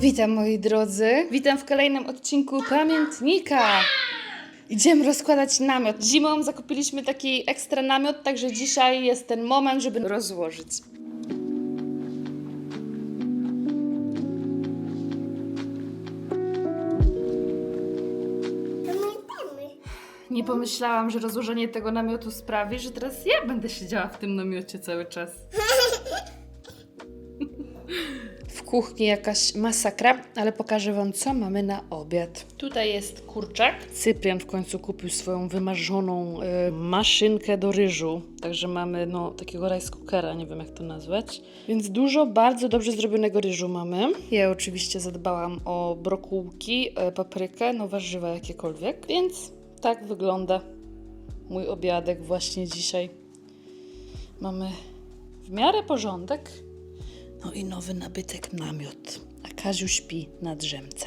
Witam moi drodzy. Witam w kolejnym odcinku Pamiętnika. Idziemy rozkładać namiot. Zimą zakupiliśmy taki ekstra namiot, także dzisiaj jest ten moment, żeby rozłożyć. Nie pomyślałam, że rozłożenie tego namiotu sprawi, że teraz ja będę siedziała w tym namiocie cały czas. kuchni jakaś masakra, ale pokażę Wam, co mamy na obiad. Tutaj jest kurczak. Cyprian w końcu kupił swoją wymarzoną e, maszynkę do ryżu. Także mamy no, takiego rice cookera, nie wiem jak to nazwać. Więc dużo bardzo dobrze zrobionego ryżu mamy. Ja oczywiście zadbałam o brokułki, e, paprykę, no warzywa jakiekolwiek. Więc tak wygląda mój obiadek właśnie dzisiaj. Mamy w miarę porządek. No i nowy nabytek namiot. A Kaziu śpi na drzemce.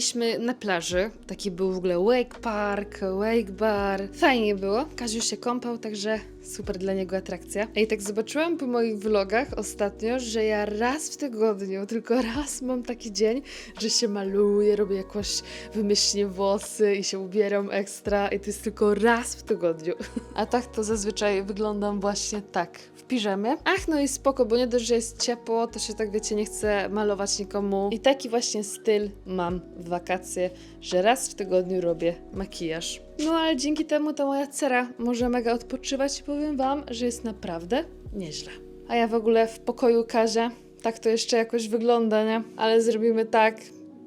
Byliśmy na plaży. Taki był w ogóle wake park, wake bar. Fajnie było. Kaziu się kąpał, także super dla niego atrakcja. I tak zobaczyłam po moich vlogach ostatnio, że ja raz w tygodniu, tylko raz mam taki dzień, że się maluję, robię jakoś wymyślnie włosy i się ubieram ekstra i to jest tylko raz w tygodniu. A tak to zazwyczaj wyglądam właśnie tak, w. Ach, no i spoko, bo nie dość, że jest ciepło, to się tak wiecie, nie chcę malować nikomu. I taki właśnie styl mam w wakacje, że raz w tygodniu robię makijaż. No ale dzięki temu ta moja cera może mega odpoczywać i powiem wam, że jest naprawdę nieźle. A ja w ogóle w pokoju Kazia, tak to jeszcze jakoś wygląda, nie? Ale zrobimy tak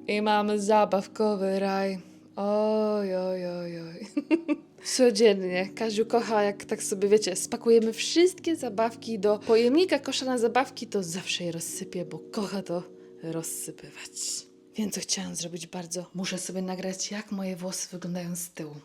i mamy zabawkowy raj. Oj, oj, oj, oj. Codziennie. Kaziu kocha, jak tak sobie wiecie, spakujemy wszystkie zabawki do pojemnika kosza na zabawki, to zawsze je rozsypie, bo kocha to rozsypywać. Wiem, co chciałam zrobić bardzo. Muszę sobie nagrać, jak moje włosy wyglądają z tyłu.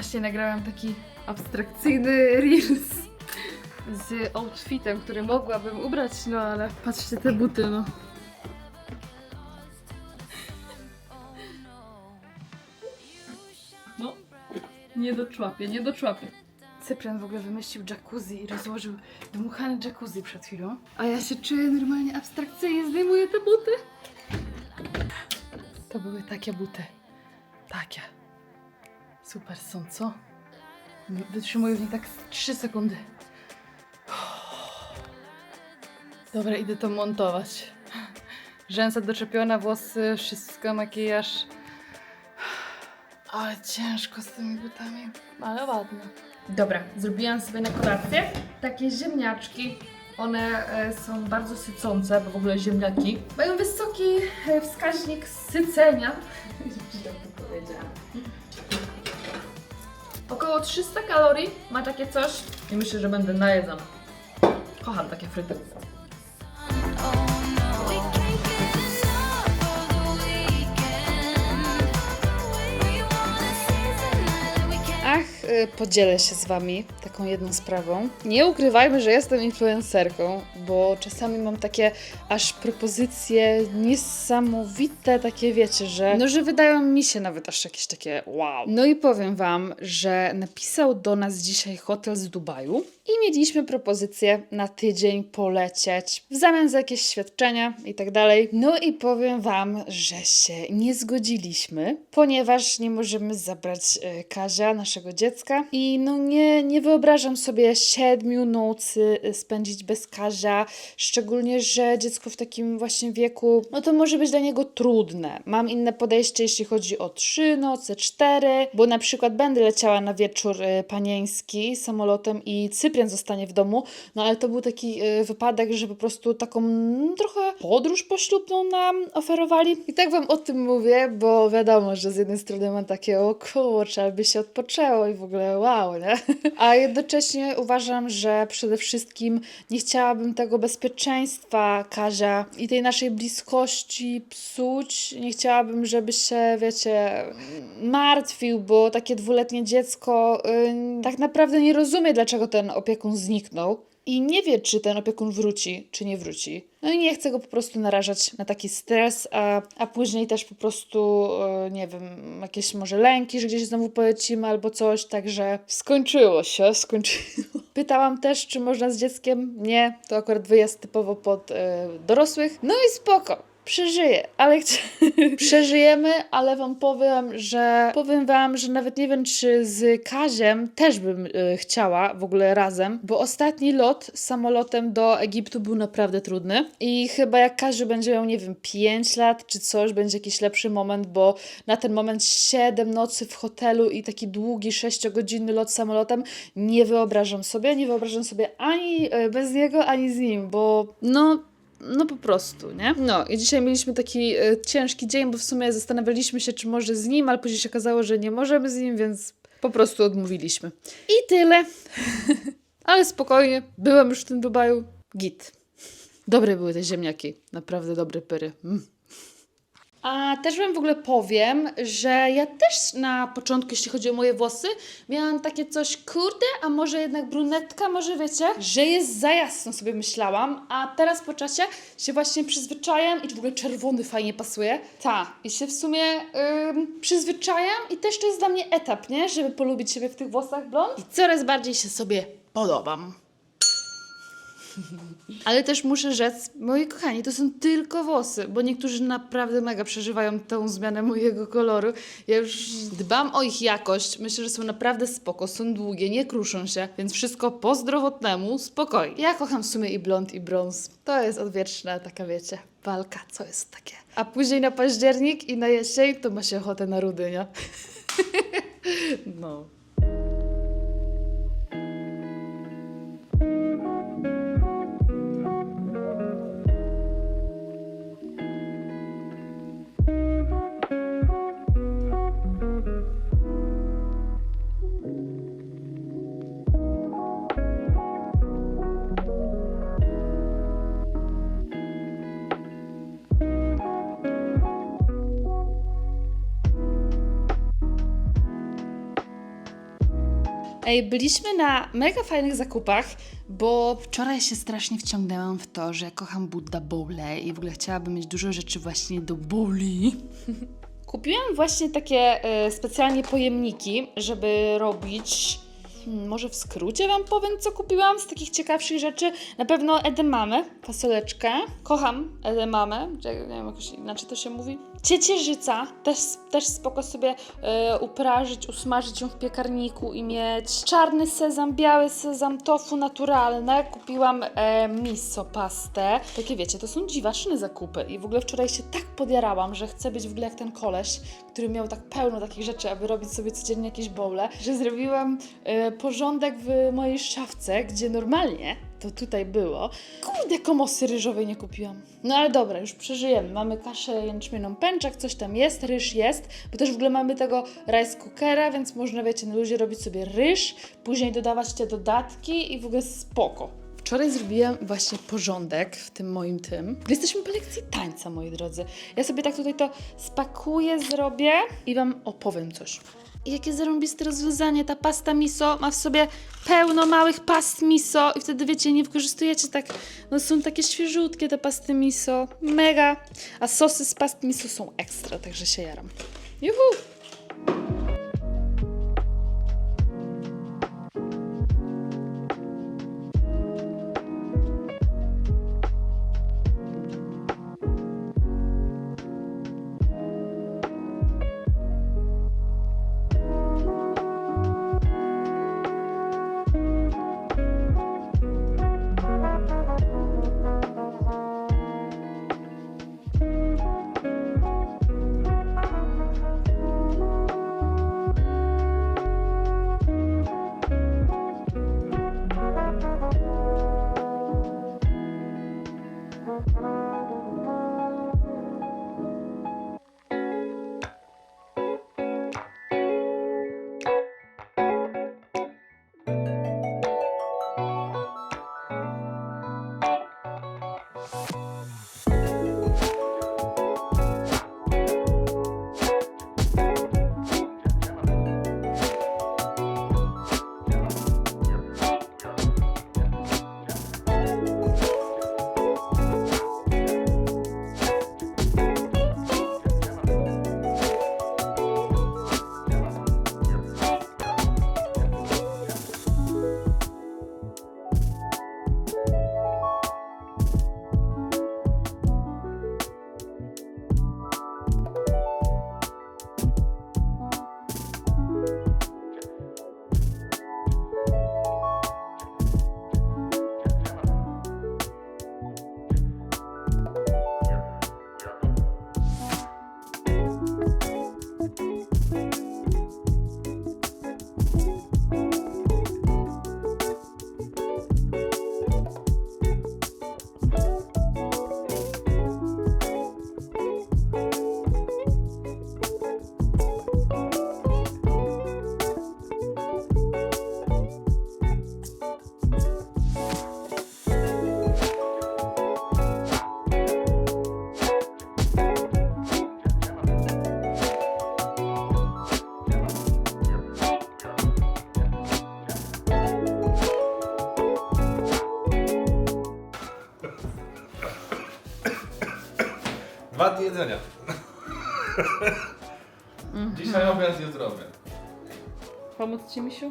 Właśnie nagrałam taki abstrakcyjny reels z outfitem, który mogłabym ubrać, no ale patrzcie te buty, no. No, nie doczłapię, nie doczłapię. Cyprian w ogóle wymyślił jacuzzi i rozłożył dmuchane jacuzzi przed chwilą. A ja się czuję normalnie abstrakcyjnie, zdejmuję te buty. To były takie buty. Takie. Super są, co? Wytrzymuję w nich tak z 3 sekundy. Dobra, idę to montować. Rzęsa doczepiona, włosy, wszystko, makijaż. Ale ciężko z tymi butami, ale ładne. Dobra, zrobiłam sobie na kolację takie ziemniaczki One e, są bardzo sycące, bo w ogóle ziemniaki mają wysoki e, wskaźnik sycenia. Źle to powiedziałam. Około 300 kalorii ma takie coś i myślę, że będę najedzona. Kocham takie fryty. Podzielę się z Wami taką jedną sprawą. Nie ukrywajmy, że jestem influencerką, bo czasami mam takie aż propozycje niesamowite, takie wiecie, że no, że wydają mi się nawet aż jakieś takie wow. No i powiem Wam, że napisał do nas dzisiaj hotel z Dubaju i mieliśmy propozycję na tydzień polecieć w zamian za jakieś świadczenia i tak dalej. No i powiem Wam, że się nie zgodziliśmy, ponieważ nie możemy zabrać e, Kazia, naszego dziecka i no nie, nie wyobrażam sobie siedmiu nocy e, spędzić bez Kazia, szczególnie, że dziecko w takim właśnie wieku, no to może być dla niego trudne. Mam inne podejście, jeśli chodzi o trzy noce, cztery, bo na przykład będę leciała na wieczór e, panieński samolotem i Cyprian zostanie w domu, no ale to był taki e, wypadek, że po prostu taką mm, trochę podróż poślubną nam oferowali. I tak wam o tym mówię, bo wiadomo, że z jednej strony mam takie o kurczę, aby się odpoczęło i w ogóle wow, nie? A jednocześnie uważam, że przede wszystkim nie chciałabym tego bezpieczeństwa Kazia i tej naszej bliskości psuć. Nie chciałabym, żeby się, wiecie, martwił, bo takie dwuletnie dziecko y, tak naprawdę nie rozumie, dlaczego ten opiekun zniknął. I nie wie, czy ten opiekun wróci, czy nie wróci. No i nie chcę go po prostu narażać na taki stres, a, a później też po prostu, e, nie wiem, jakieś może lęki, że gdzieś znowu polecimy albo coś, także skończyło się, skończyło. Pytałam też, czy można z dzieckiem. Nie, to akurat wyjazd typowo pod e, dorosłych. No i spoko. Przeżyję, ale chcę... przeżyjemy, ale wam powiem, że powiem wam, że nawet nie wiem, czy z Kaziem też bym y, chciała w ogóle razem, bo ostatni lot samolotem do Egiptu był naprawdę trudny i chyba jak Kaziu będzie miał, nie wiem, 5 lat czy coś, będzie jakiś lepszy moment, bo na ten moment 7 nocy w hotelu i taki długi 6-godzinny lot samolotem nie wyobrażam sobie, nie wyobrażam sobie ani y, bez niego, ani z nim, bo no no po prostu, nie? No i dzisiaj mieliśmy taki e, ciężki dzień, bo w sumie zastanawialiśmy się, czy może z nim, ale później się okazało, że nie możemy z nim, więc po prostu odmówiliśmy. I tyle. ale spokojnie, byłam już w tym Dubaju. Git. Dobre były te ziemniaki. Naprawdę dobre pyry. Mm. A też wam w ogóle powiem, że ja też na początku, jeśli chodzi o moje włosy, miałam takie coś, kurde, a może jednak brunetka, może wiecie, że jest za jasno sobie myślałam, a teraz po czasie się właśnie przyzwyczajam i w ogóle czerwony fajnie pasuje. Ta, i się w sumie ym, przyzwyczajam i też to jest dla mnie etap, nie? Żeby polubić siebie w tych włosach blond. I coraz bardziej się sobie podobam. Ale też muszę rzec, moi kochani, to są tylko włosy, bo niektórzy naprawdę mega przeżywają tę zmianę mojego koloru. Ja już dbam o ich jakość, myślę, że są naprawdę spoko, są długie, nie kruszą się, więc wszystko po zdrowotnemu, spokojnie. Ja kocham w sumie i blond, i brąz. To jest odwieczna taka, wiecie, walka, co jest takie. A później na październik i na jesień to ma się ochotę na rudy, nie? no. Ej, byliśmy na mega fajnych zakupach, bo wczoraj się strasznie wciągnęłam w to, że kocham Buddha Bowle i w ogóle chciałabym mieć dużo rzeczy właśnie do bowli. Kupiłam właśnie takie e, specjalnie pojemniki, żeby robić. Może w skrócie Wam powiem, co kupiłam z takich ciekawszych rzeczy. Na pewno edamamę, fasoleczkę. Kocham edamamę, nie wiem, jakoś inaczej to się mówi. Ciecierzyca, też, też spoko sobie e, uprażyć, usmażyć ją w piekarniku i mieć. Czarny sezam, biały sezam, tofu naturalne. Kupiłam e, miso pastę. Takie wiecie, to są dziwaczne zakupy i w ogóle wczoraj się tak podjarałam, że chcę być w ogóle jak ten koleś, który miał tak pełno takich rzeczy, aby robić sobie codziennie jakieś bowle, że zrobiłam e, porządek w mojej szafce, gdzie normalnie to tutaj było. Kurde, komosy ryżowej nie kupiłam. No ale dobra, już przeżyjemy. Mamy kaszę jęczmienną pęczak, coś tam jest, ryż jest, bo też w ogóle mamy tego rice cookera, więc można, wiecie, na luzie robić sobie ryż, później dodawać te dodatki i w ogóle spoko. Wczoraj zrobiłam właśnie porządek w tym moim tym. Jesteśmy po lekcji tańca, moi drodzy. Ja sobie tak tutaj to spakuję, zrobię i Wam opowiem coś. Jakie zarąbiste rozwiązanie, ta pasta miso ma w sobie pełno małych past miso i wtedy wiecie, nie wykorzystujecie tak, no są takie świeżutkie te pasty miso, mega, a sosy z past miso są ekstra, także się jaram. Juhu! С чем еще?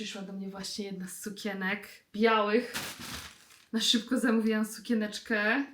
Przyszła do mnie właśnie jedna z sukienek białych. Na szybko zamówiłam sukieneczkę.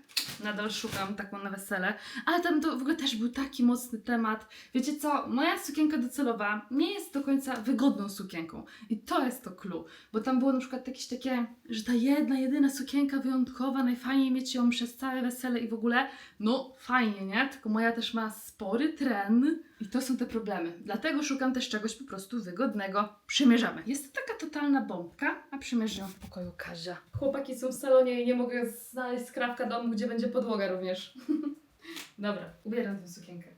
Nadal szukam taką na wesele. Ale tam to w ogóle też był taki mocny temat. Wiecie co? Moja sukienka docelowa nie jest do końca wygodną sukienką. I to jest to clue. Bo tam było na przykład jakieś takie, że ta jedna, jedyna sukienka wyjątkowa, najfajniej mieć ją przez całe wesele i w ogóle. No fajnie, nie? Tylko moja też ma spory tren. I to są te problemy. Dlatego szukam też czegoś po prostu wygodnego. Przymierzamy. Jest to taka totalna bombka, a przymierzę ją w pokoju Kazia. Chłopaki są w salonie i nie mogę znaleźć skrawka domu, gdzie będzie podłoga również. Dobra, ubieram tę sukienkę.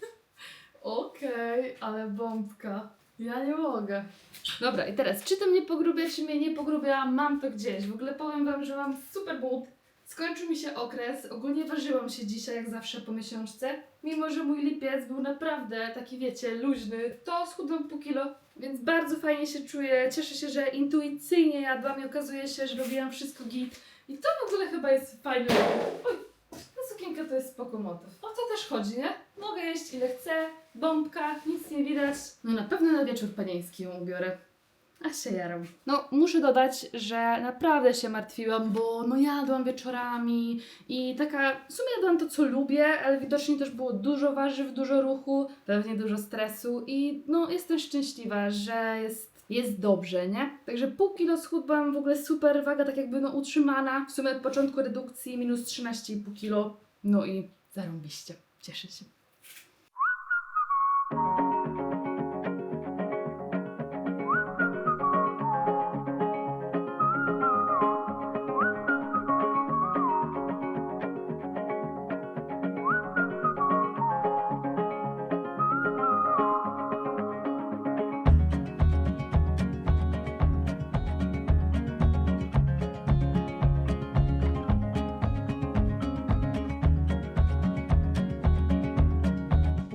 Okej, ale bombka. Ja nie mogę. Dobra, i teraz, czy to mnie pogrubia, czy mnie nie pogrubia, mam to gdzieś. W ogóle powiem Wam, że mam super głód. Skończył mi się okres, ogólnie ważyłam się dzisiaj, jak zawsze po miesiączce. Mimo, że mój lipiec był naprawdę taki, wiecie, luźny, to schudłam pół kilo, więc bardzo fajnie się czuję. Cieszę się, że intuicyjnie jadłam i okazuje się, że robiłam wszystko git. I to w ogóle chyba jest fajne. Oj, ta sukienka to jest spoko motyw. O to też chodzi, nie? Mogę jeść ile chcę, bombka, nic nie widać. No na pewno na wieczór panieński ją ubiorę. A się jaram. No, muszę dodać, że naprawdę się martwiłam, bo no jadłam wieczorami i taka, w sumie jadłam to, co lubię, ale widocznie też było dużo warzyw, dużo ruchu, pewnie dużo stresu i no jestem szczęśliwa, że jest, jest dobrze, nie? Także pół kilo schudłam, w ogóle super, waga tak jakby no utrzymana, w sumie od początku redukcji minus 13,5 kilo, no i zarąbiście, cieszę się.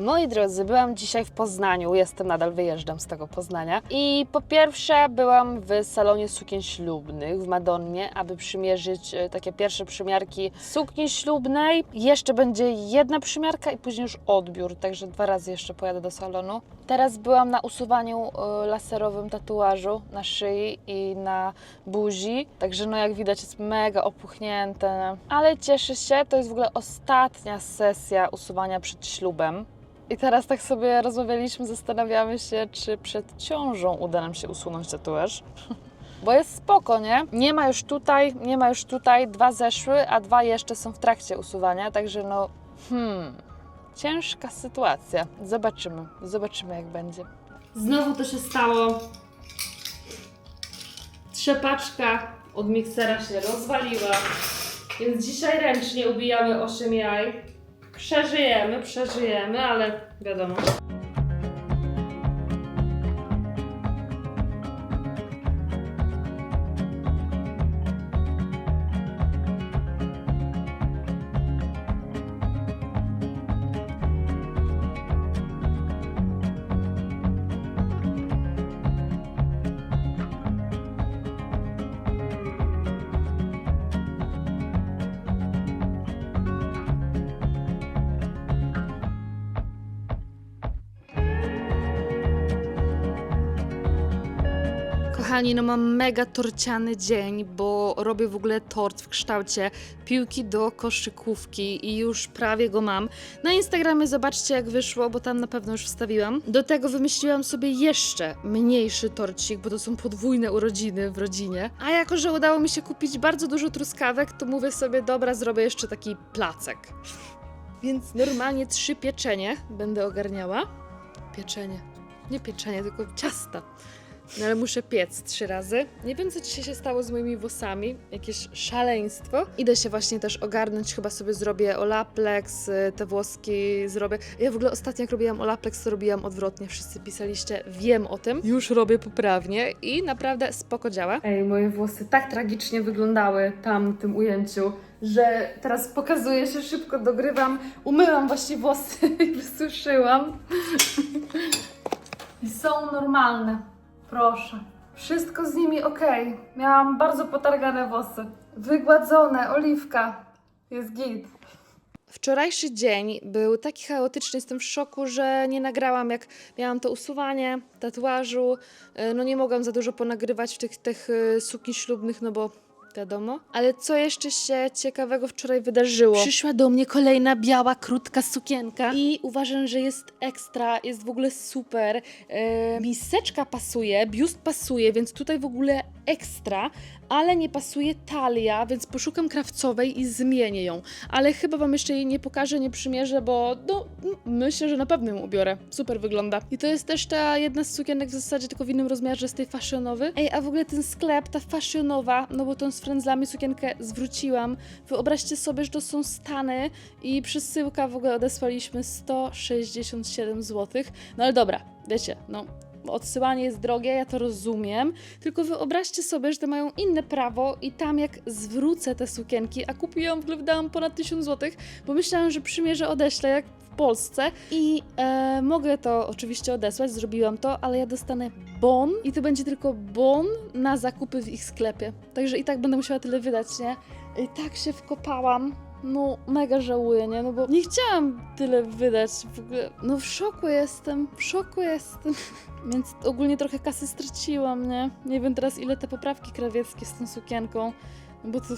Moi drodzy, byłam dzisiaj w Poznaniu, jestem nadal, wyjeżdżam z tego Poznania. I po pierwsze byłam w salonie sukien ślubnych w Madonnie, aby przymierzyć e, takie pierwsze przymiarki sukni ślubnej. Jeszcze będzie jedna przymiarka i później już odbiór, także dwa razy jeszcze pojadę do salonu. Teraz byłam na usuwaniu e, laserowym tatuażu na szyi i na buzi, także no jak widać jest mega opuchnięte, ale cieszę się, to jest w ogóle ostatnia sesja usuwania przed ślubem. I teraz tak sobie rozmawialiśmy, zastanawiamy się, czy przed ciążą uda nam się usunąć tatuaż. Bo jest spoko, nie? Nie ma już tutaj, nie ma już tutaj, dwa zeszły, a dwa jeszcze są w trakcie usuwania, także no, hmm, ciężka sytuacja. Zobaczymy, zobaczymy jak będzie. Znowu to się stało. Trzepaczka od miksera się rozwaliła, więc dzisiaj ręcznie ubijamy 8 jaj. Przeżyjemy, przeżyjemy, ale wiadomo. No mam mega torciany dzień, bo robię w ogóle tort w kształcie piłki do koszykówki i już prawie go mam. Na Instagramie zobaczcie jak wyszło, bo tam na pewno już wstawiłam. Do tego wymyśliłam sobie jeszcze mniejszy torcik, bo to są podwójne urodziny w rodzinie. A jako, że udało mi się kupić bardzo dużo truskawek, to mówię sobie, dobra, zrobię jeszcze taki placek. Więc normalnie trzy pieczenie będę ogarniała. Pieczenie. Nie pieczenie, tylko ciasta. No ale muszę piec trzy razy. Nie wiem, co dzisiaj się stało z moimi włosami. Jakieś szaleństwo. Idę się właśnie też ogarnąć. Chyba sobie zrobię Olaplex, y, te włoski zrobię. Ja w ogóle ostatnio jak robiłam Olaplex, to robiłam odwrotnie. Wszyscy pisaliście, wiem o tym. Już robię poprawnie i naprawdę spoko działa. Ej, moje włosy tak tragicznie wyglądały tam w tym ujęciu, że teraz pokazuję się szybko, dogrywam. Umyłam właśnie włosy i wysuszyłam. I są normalne. Proszę. Wszystko z nimi ok. Miałam bardzo potargane włosy. Wygładzone, oliwka. Jest git. Wczorajszy dzień był taki chaotyczny, jestem w szoku, że nie nagrałam jak miałam to usuwanie tatuażu. Y, No nie mogłam za dużo ponagrywać w tych, tych y, sukni ślubnych, no bo wiadomo. Ale co jeszcze się ciekawego wczoraj wydarzyło? Przyszła do mnie kolejna biała, krótka sukienka i uważam, że jest ekstra, jest w ogóle super. Yy, miseczka pasuje, biust pasuje, więc tutaj w ogóle ekstra, ale nie pasuje talia, więc poszukam krawcowej i zmienię ją. Ale chyba wam jeszcze jej nie pokażę, nie przymierzę, bo no, myślę, że na pewno ją ubiorę. Super wygląda. I to jest też ta jedna z sukienek w zasadzie tylko w innym rozmiarze z tej fashionowy. Ej, a w ogóle ten sklep, ta fashionowa, no bo tą z frędzlami sukienkę zwróciłam. Wyobraźcie sobie, że to są Stany i przesyłka w ogóle odesłaliśmy 167 zł. No ale dobra, wiecie, no odsyłanie jest drogie, ja to rozumiem, tylko wyobraźcie sobie, że te mają inne prawo i tam jak zwrócę te sukienki, a kupiłam, w ogóle wydałam ponad 1000 zł, bo myślałam, że przymierzę odeślę jak Polsce i e, mogę to oczywiście odesłać, zrobiłam to, ale ja dostanę bon i to będzie tylko bon na zakupy w ich sklepie. Także i tak będę musiała tyle wydać, nie? I tak się wkopałam. No, mega żałuję, nie? No bo nie chciałam tyle wydać w ogóle. No w szoku jestem, w szoku jestem. Więc ogólnie trochę kasy straciłam, nie? Nie wiem teraz ile te poprawki krawieckie z tą sukienką, no bo to...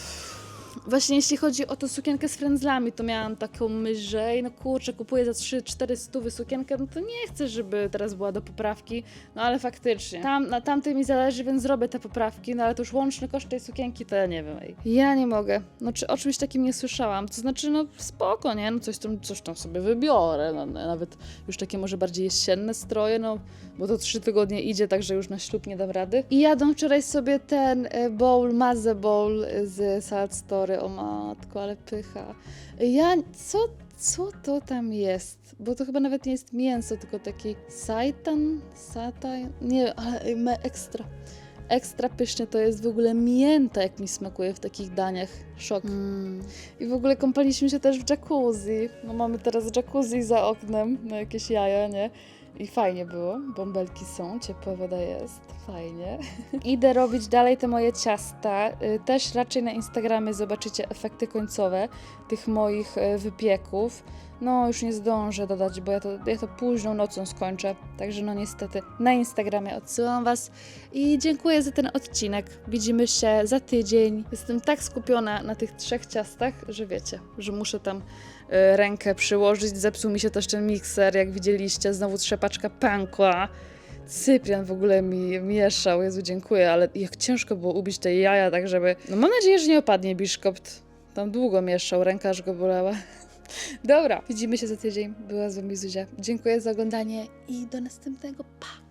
Właśnie jeśli chodzi o tą sukienkę z frędzlami, to miałam taką myśl, że no kurczę, kupuję za 3-4 stówy sukienkę, no to nie chcę, żeby teraz była do poprawki, no ale faktycznie. Tam, na tamtej mi zależy, więc zrobię te poprawki, no ale to już łączny koszt tej sukienki, to ja nie wiem, ej. Ja nie mogę. No czy o czymś takim nie słyszałam, to znaczy, no spoko, nie? No coś tam, coś tam sobie wybiorę, no, nawet już takie może bardziej jesienne stroje, no bo to trzy tygodnie idzie, także już na ślub nie dam rady. I jadą wczoraj sobie ten e, bowl, mazę bowl z Salt Story, o matko, ale pycha. Ja, co, co to tam jest? Bo to chyba nawet nie jest mięso, tylko taki seitan, sataj, nie, ale me ekstra. Ekstra pysznie to jest w ogóle mięta, jak mi smakuje w takich daniach. Szok. I w ogóle kąpaliśmy się też w jacuzzi. No mamy teraz jacuzzi za oknem, no jakieś jaja, nie? I fajnie było, bąbelki są, ciepła woda jest, fajnie. Idę robić dalej te moje ciasta. Y, Też raczej na Instagramie zobaczycie efekty końcowe tych moich y, wypieków. No, już nie zdążę dodać, bo ja to, ja to późną nocą skończę. Także no niestety na Instagramie odsyłam Was i dziękuję za ten odcinek. Widzimy się za tydzień. Jestem tak skupiona na tych trzech ciastach, że wiecie, że muszę tam y, rękę przyłożyć. Zepsuł mi się też ten mikser, jak widzieliście, znowu trzepaczka pękła. Cyprian w ogóle mi mieszał, Jezu, dziękuję, ale jak ciężko było ubić te jaja, tak żeby... No mam nadzieję, że nie opadnie biszkopt. Tam długo mieszał, ręka aż go bolała. Dobra, widzimy się za tydzień. Była z wami Zuzia. Dziękuję za oglądanie i do następnego. Pa!